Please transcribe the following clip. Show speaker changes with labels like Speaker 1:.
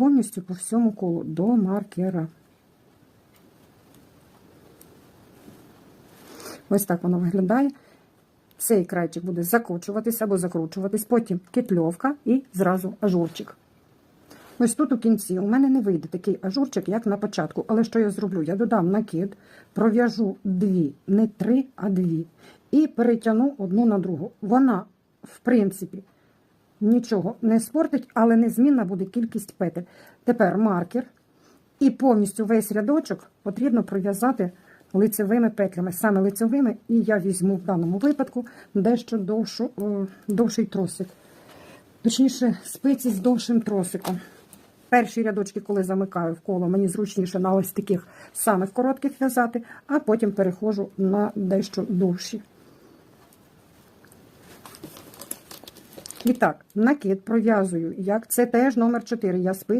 Speaker 1: повністю по всьому колу до маркера. Ось так воно виглядає. Цей крайчик буде закочуватись або закручуватись, потім кетльовка і зразу ажурчик. Ось тут у кінці у мене не вийде такий ажурчик, як на початку. Але що я зроблю? Я додам накид, пров'яжу дві, не три, а дві. І перетягну одну на другу. Вона, в принципі, нічого не спортить, але незмінна буде кількість петель. Тепер маркер. І повністю весь рядочок потрібно пров'язати лицевими петлями, саме лицевими, і я візьму в даному випадку дещо довшу, е, довший тросик. Точніше, спиці з довшим тросиком. Перші рядочки, коли замикаю в коло, мені зручніше на ось таких самих коротких в'язати, а потім переходжу на дещо довші. І так, накид пров'язую, як це теж номер 4. Я спи